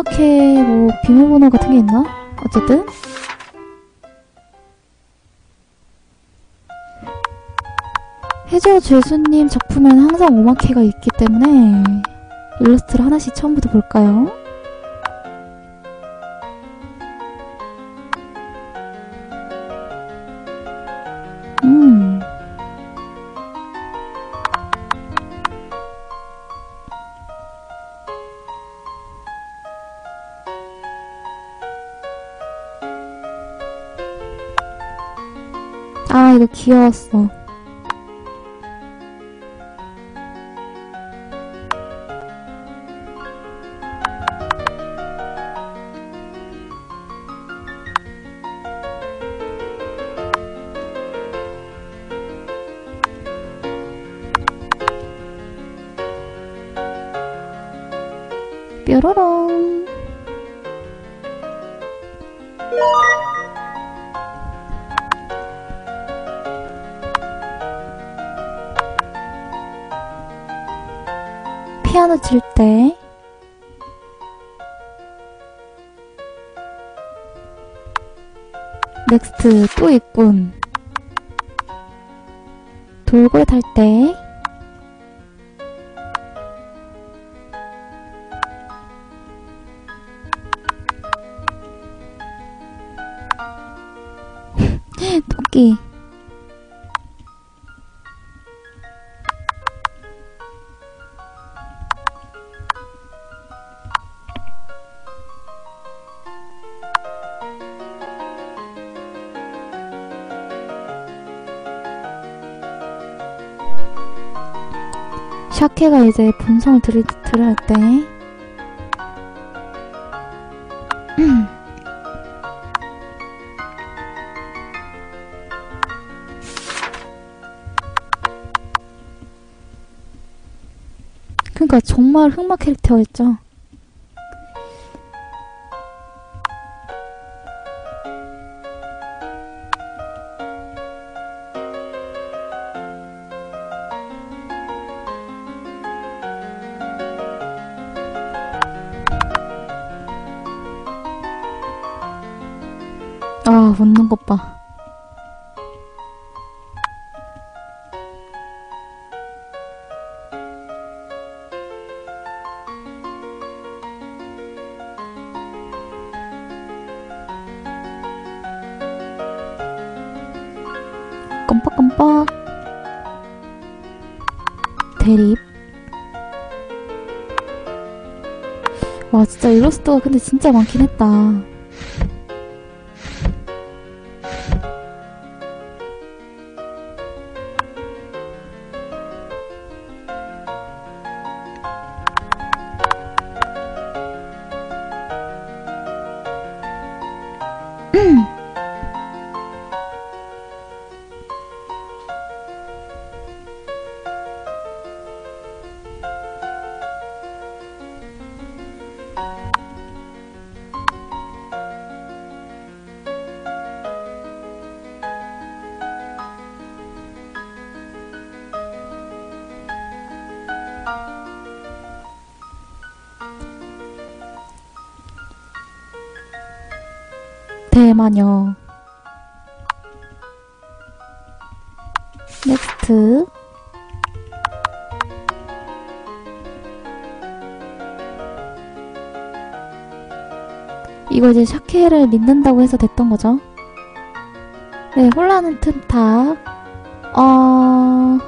오마케 뭐 비밀번호 같은 게 있나? 어쨌든 해저 죄수님 작품에는 항상 오마케가 있기 때문에 일러스트를 하나씩 처음부터 볼까요? 귀여웠어. 뾰로롱. 칠 때. 넥스트 또 있군. 돌고래 탈 때. 토끼. 샤케가 이제 본성을 드러, 드러할 때. 그러니까 정말 흑막 캐릭터였죠. 아, 웃는 것 봐. 껌뻑껌뻑. 대립. 와, 진짜 일러스트가 근데 진짜 많긴 했다. 대마녀. 넥스트. 이거 이제 샤케를 믿는다고 해서 됐던 거죠. 네, 혼란은 틈타. 어,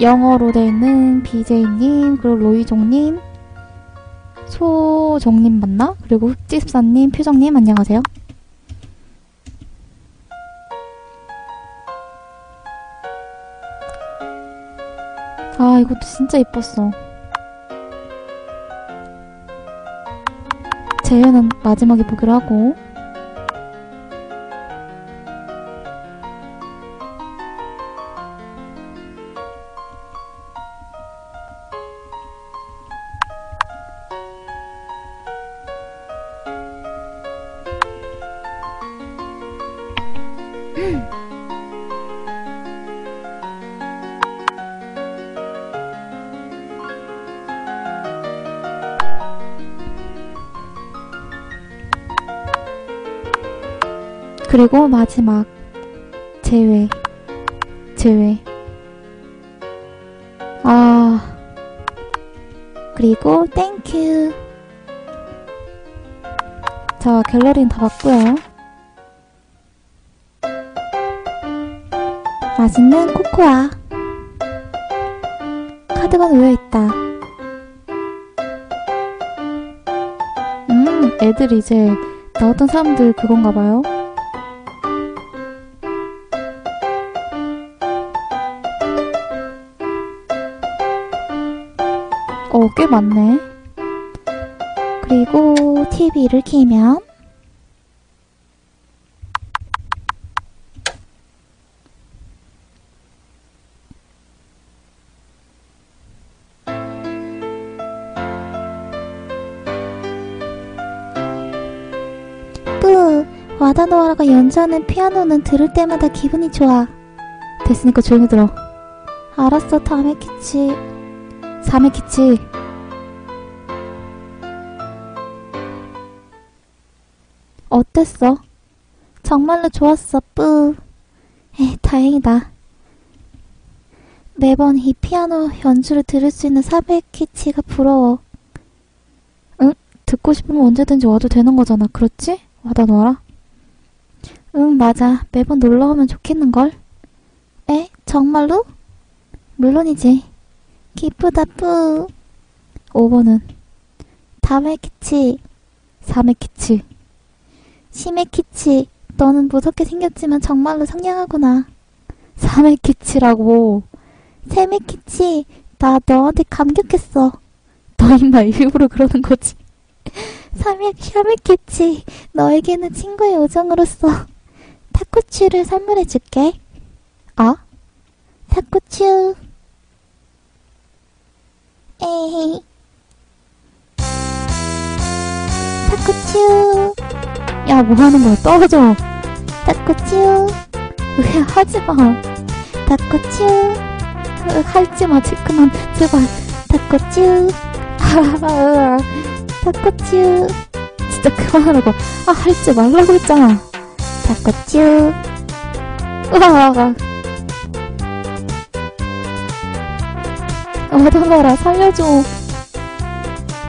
영어로 돼 있는 BJ님, 그리고 로이종님, 소정님 맞나? 그리고 흑지습사님, 표정님 안녕하세요. 아 이것도 진짜 이뻤어. 재현은 마지막에 보기로 하고 그리고 마지막 제외 제외. 아 그리고 땡큐 자 갤러리는 다 봤고요. 맛있는 코코아. 카드가 놓여있다. 음 애들 이제 나왔던 사람들 그건가봐요 어, 꽤 많네. 그리고 TV를 키면 뿌! 와다노아라가 연주하는 피아노는 들을 때마다 기분이 좋아. 됐으니까 조용히 들어. 알았어, 다음에 키치. 삼회 키치. 어땠어? 정말로 좋았어, 뿌. 에, 다행이다. 매번 이 피아노 연주를 들을 수 있는 사베키치가 부러워. 응? 듣고 싶으면 언제든지 와도 되는 거잖아. 그렇지? 와다 놔라. 응, 맞아. 매번 놀러 오면 좋겠는걸? 에? 정말로? 물론이지. 기쁘다, 뿌. 5번은 다메키치, 사메키치, 시메키치. 너는 무섭게 생겼지만 정말로 상냥하구나. 사메키치라고. 세메키치. 나 너한테 감격했어. 너 임마 일부러 그러는 거지. 사메, 샤메키치. 너에게는 친구의 우정으로서 타쿠츄를 선물해줄게. 어? 타쿠츄. 에이. 타쿠츄. 야, 뭐 하는 거야? 떨어져. 타쿠츄. 으야, 하지 마. 타쿠츄. 으, 하지 마, 지금만. 제발. 타쿠츄. 타쿠츄. 진짜 그만하라고. 아, 하지 말라고 했잖아. 타쿠츄. 으아. 와다놔라. 살려줘.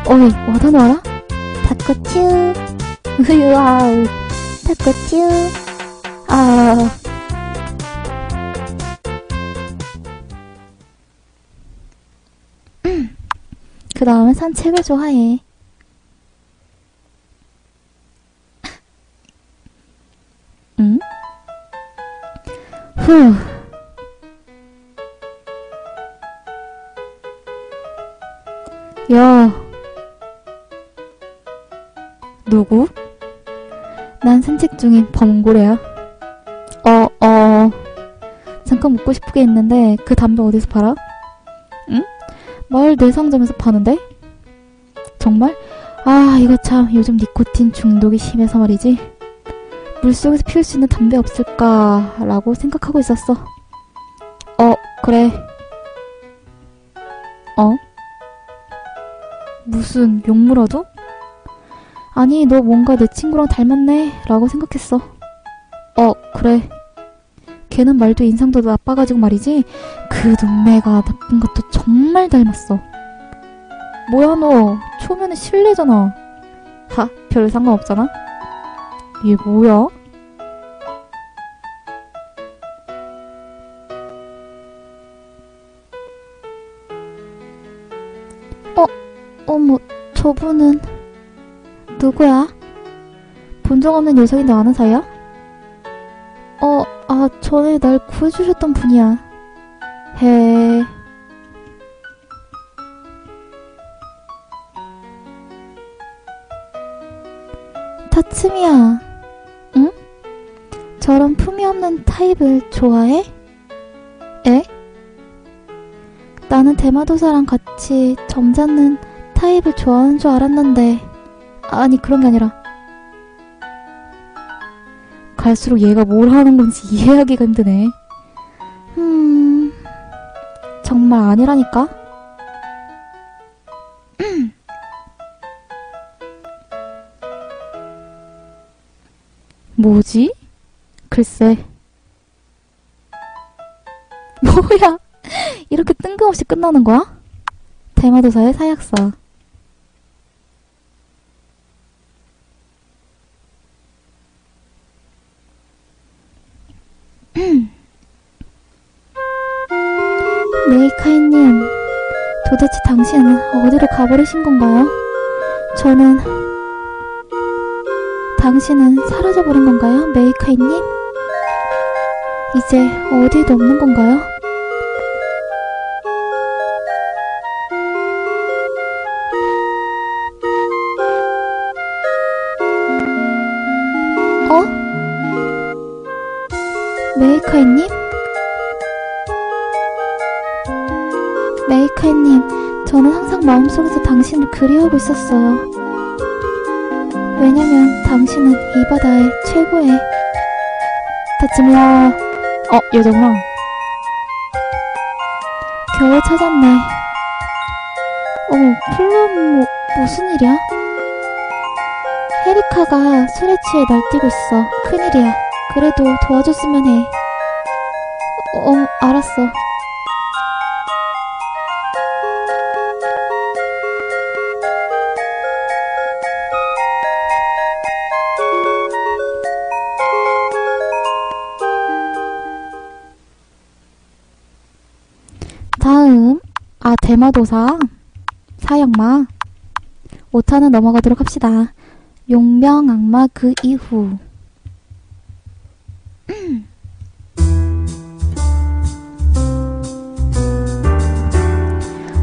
어이 와다놔라? 타코츄 으아 타코츄 아. 그 다음에 산책을 좋아해. 응? 후 누구? 난 산책 중인 범고래야. 어, 어, 잠깐 묻고 싶은 게 있는데 그 담배 어디서 팔아? 응? 마을 내상점에서 파는데? 정말? 아, 이거 참 요즘 니코틴 중독이 심해서 말이지. 물속에서 피울 수 있는 담배 없을까 라고 생각하고 있었어. 어, 그래. 어? 무슨 용무라도? 아니 너 뭔가 내 친구랑 닮았네? 라고 생각했어. 어 그래. 걔는 말도 인상도 나빠가지고 말이지 그 눈매가 나쁜 것도 정말 닮았어. 뭐야 너. 초면에 실례잖아. 하, 별 상관없잖아. 얘 뭐야? 어, 어머, 저분은 누구야? 본 적 없는 녀석인데 아는 사이야? 어, 아, 전에 날 구해주셨던 분이야. 해. 타츠미야, 응? 저런 품이 없는 타입을 좋아해? 에? 나는 대마도사랑 같이 점잖는 타입을 좋아하는 줄 알았는데 아니 그런 게 아니라 갈수록 얘가 뭘 하는 건지 이해하기가 힘드네 음 정말 아니라니까 뭐지? 글쎄. 뭐야? 이렇게 뜬금없이 끝나는 거야? 대마도사의 사약사. 어디로 가버리신 건가요? 저는 당신은 사라져버린 건가요? 메이카이님? 이제 어디에도 없는 건가요? 어? 메이카이님? 마음속에서 당신을 그리워하고 있었어요. 왜냐면 당신은 이 바다의 최고의 다치미야. 어 여자구나 겨우 찾았네. 어머 플럼 뭐, 무슨 일이야? 헤리카가 술에 취해 날뛰고 있어. 큰일이야. 그래도 도와줬으면 해. 어, 어 알았어 대마도사 사형마. 5탄은 넘어가도록 합시다. 용병 악마 그 이후.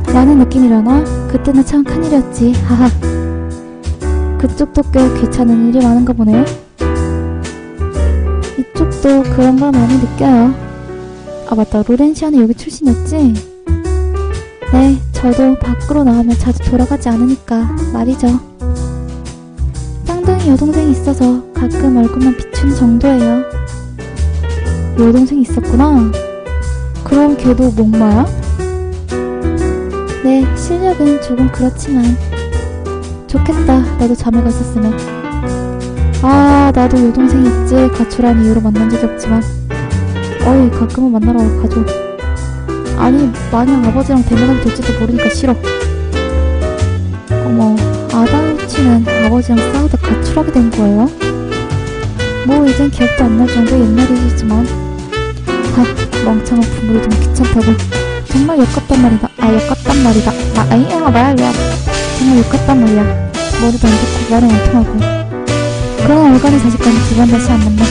라는 느낌이려나? 그때는 참 큰일이었지. 하하. 그쪽도 꽤 귀찮은 일이 많은가 보네요. 이쪽도 그런 걸 많이 느껴요. 아 맞다. 로렌시아는 여기 출신이었지? 네 저도 밖으로 나가면 자주 돌아가지 않으니까 말이죠. 쌍둥이 여동생이 있어서 가끔 얼굴만 비추는 정도예요. 여동생이 있었구나. 그럼 걔도 목마야? 네 실력은 조금 그렇지만 좋겠다. 나도 자매가 있었으면. 아 나도 여동생 있지. 가출한 이유로 만난 적이 없지만. 어이 가끔은 만나러 가죠 아니 마냥 아버지랑 대면하게 될지도 모르니까 싫어. 어머 아다우치는 아버지랑 싸우다 가출하게 된 거예요? 뭐 이젠 기억도 안 날 정도 옛날 일이지만 하 멍청한 부모를 너무 귀찮다고. 정말 역같단 말이다. 아 역같단 말이다. 아 아니야 말야 정말 역같단 말이야. 머리도 안 좋고 말은 안 통하고. 그런 얼간의 자식과는 두 번 다시 안 만나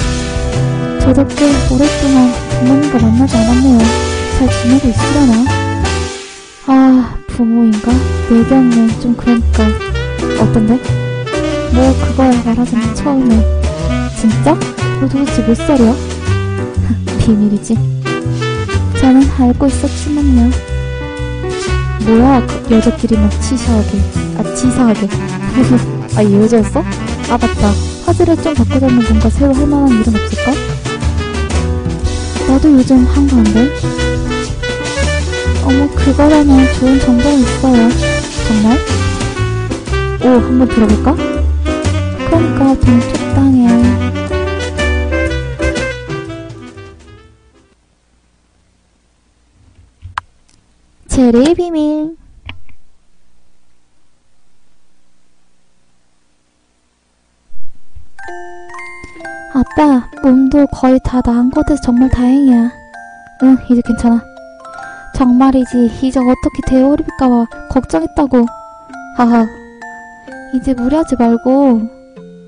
저도 꽤 오랫동안 부모님과 만나지 않았네요. 잘 지내고 있으려나? 아, 부모인가? 내경은 좀 그러니까. 어떤데? 뭐, 그거야 말하자면 처음에. 진짜? 너 도대체 몇 살이야? 비밀이지. 저는 알고 있었지만요. 뭐야, 그 여자끼리 막 치사하게. 아, 치사하게. 아, 얘 여자였어? 아, 맞다. 화제를 좀 바꿔잡는 뭔가 새로 할 만한 일은 없을까? 나도 요즘 한가한데? 어머, 그거라면 좋은 정보가 있어요. 정말? 오, 한번 들어볼까? 그러니까 동쪽 땅에 제리의 비밀 아빠, 몸도 거의 다 나은 것 같아서 정말 다행이야. 응, 이제 괜찮아. 정말이지, 이제 어떻게 되어버릴까봐 걱정했다고. 하하. 이제 무리하지 말고.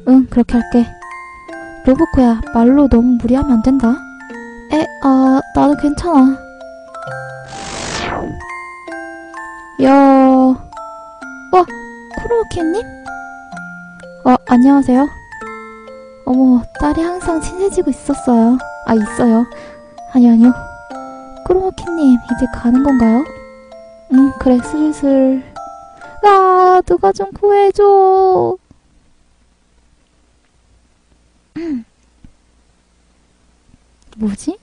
응, 그렇게 할게. 로보코야, 말로 너무 무리하면 안 된다. 에, 아, 나도 괜찮아. 야, 와, 크로우키님? 어, 안녕하세요. 어머, 딸이 항상 친해지고 있었어요. 아, 있어요. 아니, 아니요. 크로마키님, 이제 가는 건가요? 응, 그래, 슬슬. 아, 누가 좀 구해줘. 뭐지?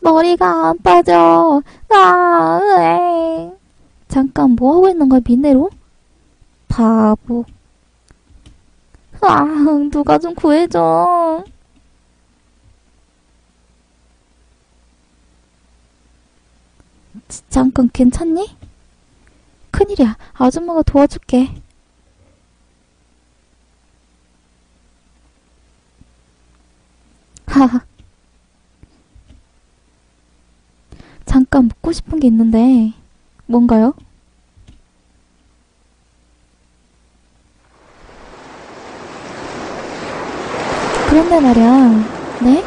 머리가 안 빠져. 아, 으 잠깐, 뭐 하고 있는 거야, 미네로? 바보. 아, 누가 좀 구해줘. 잠깐 괜찮니? 큰일이야. 아줌마가 도와줄게. 하하. 잠깐 묻고 싶은 게 있는데, 뭔가요? 그런데 말이야, 네?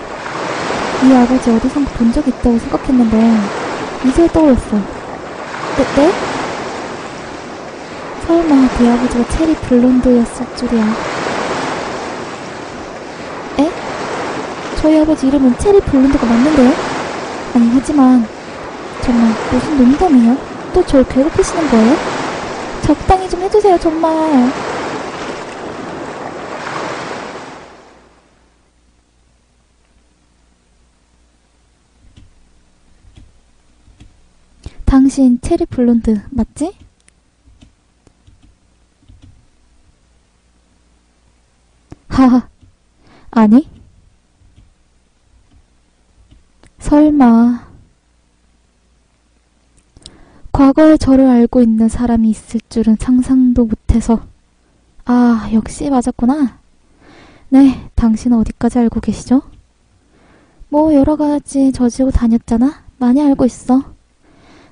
이 아버지 어디선가 본 적 있다고 생각했는데, 이제 떠올랐어. 네, 네? 설마 네 아버지가 체리 블론드였을 줄이야. 에? 저희 아버지 이름은 체리 블론드가 맞는데요? 아니, 하지만, 정말 무슨 농담이에요? 또 절 괴롭히시는 거예요? 적당히 좀 해주세요, 정말. 당신 체리 블론드 맞지? 하하, 아니? 설마. 과거의 저를 알고 있는 사람이 있을 줄은 상상도 못해서. 아, 역시 맞았구나. 네, 당신은 어디까지 알고 계시죠? 뭐, 여러 가지 저지르고 다녔잖아? 많이 알고 있어.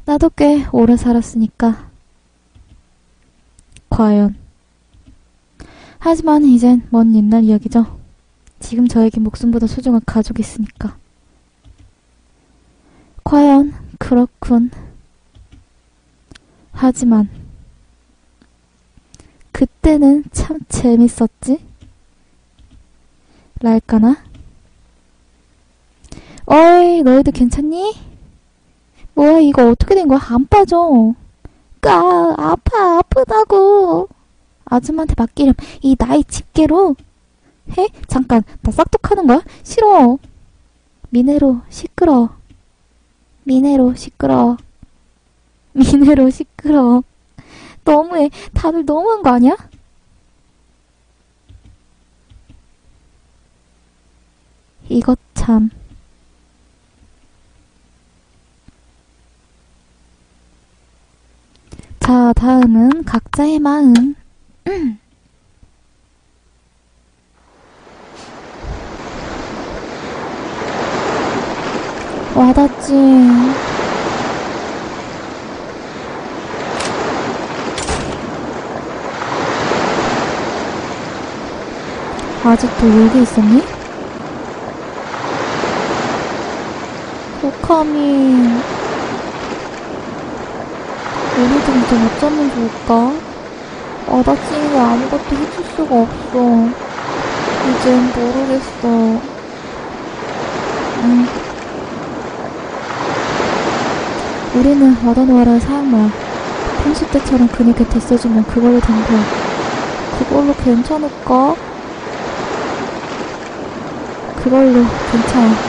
나도 꽤 오래 살았으니까. 과연. 하지만 이젠 먼 옛날 이야기죠. 지금 저에게 목숨보다 소중한 가족이 있으니까. 과연, 그렇군. 하지만, 그때는 참 재밌었지? 랄까나? 어이, 너희들 괜찮니? 뭐야, 이거 어떻게 된 거야? 안 빠져. 까, 아파, 아프다고. 아줌마한테 맡기렴. 이 나이 집게로. 해? 잠깐, 나 싹둑하는 거야? 싫어. 미네로, 시끄러. 미네로, 시끄러. 미네로, 시끄러. 너무해. 다들 너무한 거 아니야? 이것 참. 자, 다음은 각자의 마음. 와닿지. 아직도 여기 있었니? 우리 좀 이제 어쩌면 좋을까? 와닿지니가 아무것도 해줄 수가 없어. 이젠 모르겠어. 응. 우리는 와다노아라의 사양마야. 평소 때처럼 그녀 곁에 있어주면 그걸로 된 거야. 그걸로 괜찮을까? 그걸로 괜찮아.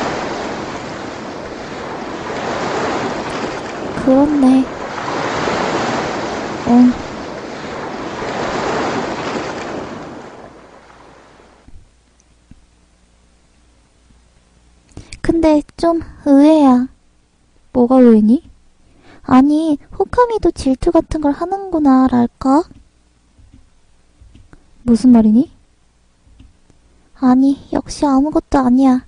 그렇네. 응. 근데 좀 의외야. 뭐가 의외니? 아니, 호카미도 질투 같은 걸 하는구나, 랄까? 무슨 말이니? 아니, 역시 아무것도 아니야.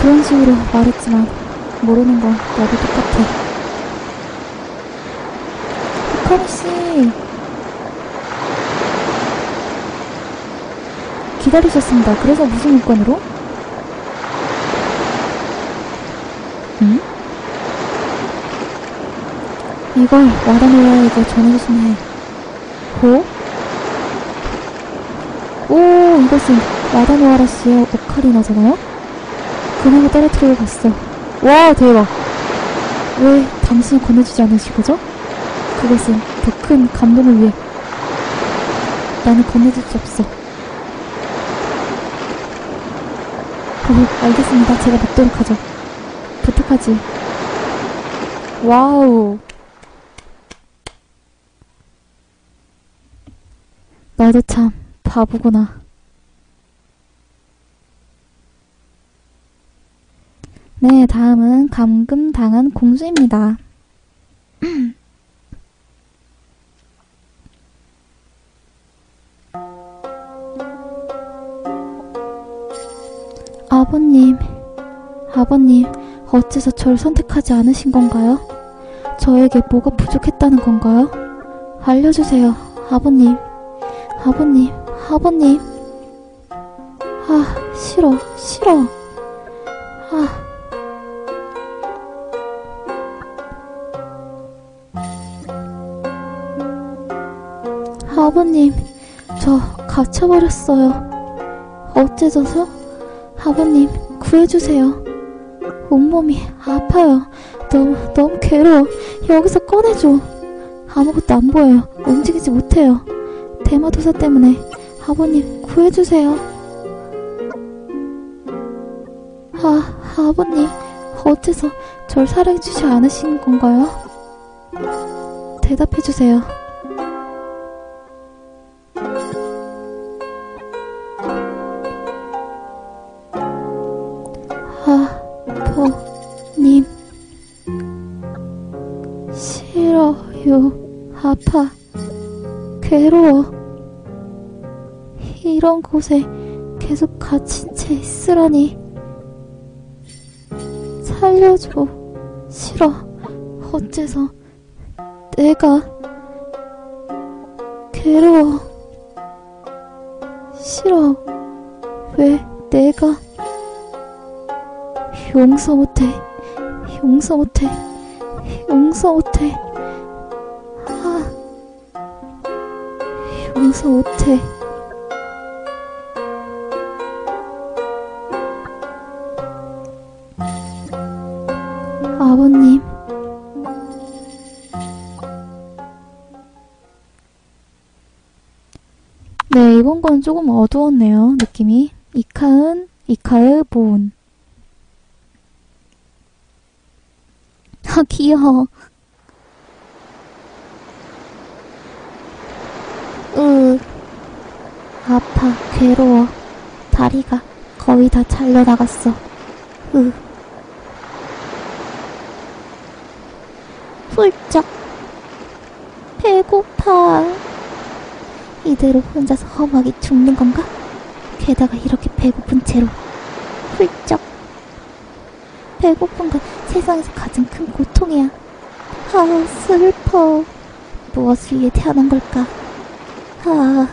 그런 식으로 말했지만, 모르는 건 너도 똑같아. 호카미씨, 기다리셨습니다. 그래서 무슨 요건으로? 응? 이걸 와다노라에게 전해주시면 해. 호? 오, 이것은 와다노아라 씨의 오카리나잖아요? 그놈을 떨어뜨리고 갔어. 와, 대박. 왜 당신이 건네주지 않으신 거죠? 그것은 더 큰 감동을 위해. 나는 건네줄 수 없어. 어, 알겠습니다. 제가 받도록 하죠. 부탁하지. 와우. 나도 참 바보구나. 네, 다음은 감금당한 공주입니다. 아버님, 아버님, 어째서 절 선택하지 않으신 건가요? 저에게 뭐가 부족했다는 건가요? 알려주세요, 아버님. 아버님, 아버님. 아, 싫어, 싫어. 아. 아버님, 저 갇혀버렸어요. 어째서서? 아버님, 구해주세요. 온몸이 아파요. 너무, 너무 괴로워. 여기서 꺼내줘. 아무것도 안 보여요. 움직이지 못해요. 대마도사 때문에. 아버님, 구해주세요. 아, 아버님, 어째서 절 사랑해주지 않으신 건가요? 대답해주세요. 님 싫어요. 아파. 괴로워. 이런 곳에 계속 갇힌 채 있으라니. 살려줘. 싫어. 어째서 내가 괴로워. 싫어. 왜 내가 용서 못해. 용서 못해. 용서 못해. 아, 용서 못해. 아버님. 네, 이번 건 조금 어두웠네요, 느낌이. 이카은, 이카의 보은. 아, 귀여워. 으, 아파, 괴로워. 다리가 거의 다 잘려나갔어. 으. 훌쩍. 배고파. 이대로 혼자서 허무하게 죽는 건가? 게다가 이렇게 배고픈 채로. 훌쩍. 배고픈 건 세상에서 가장 큰 고통이야. 아, 슬퍼. 무엇을 위해 태어난 걸까? 아.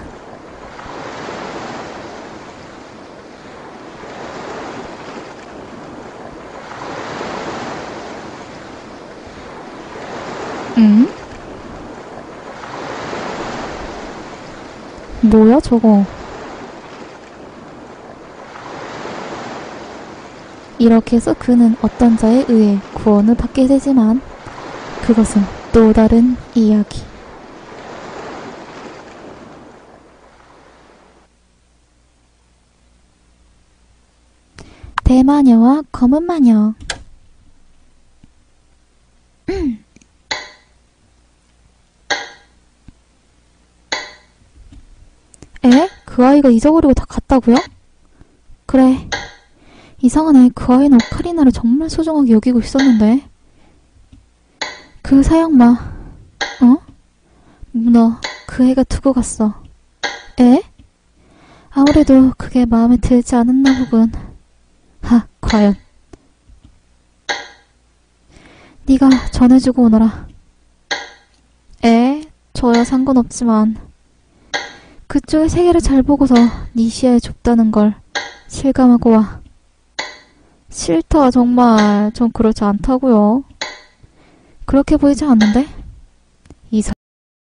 응? 뭐야, 저거? 이렇게 해서 그는 어떤 자에 의해 구원을 받게 되지만 그것은 또 다른 이야기. 대마녀와 검은 마녀. 에? 그 아이가 잊어버리고 다 갔다고요? 그래. 이상하네. 그 아이는 오카리나를 정말 소중하게 여기고 있었는데. 그 사양마, 어? 너, 그 애가 두고 갔어. 에? 아무래도 그게 마음에 들지 않았나 보군. 하, 과연. 네가 전해주고 오너라. 에? 저야 상관없지만 그쪽의 세계를 잘 보고서 네 시야에 좁다는 걸 실감하고 와. 싫다, 정말. 전 그렇지 않다고요. 그렇게 보이지 않는데?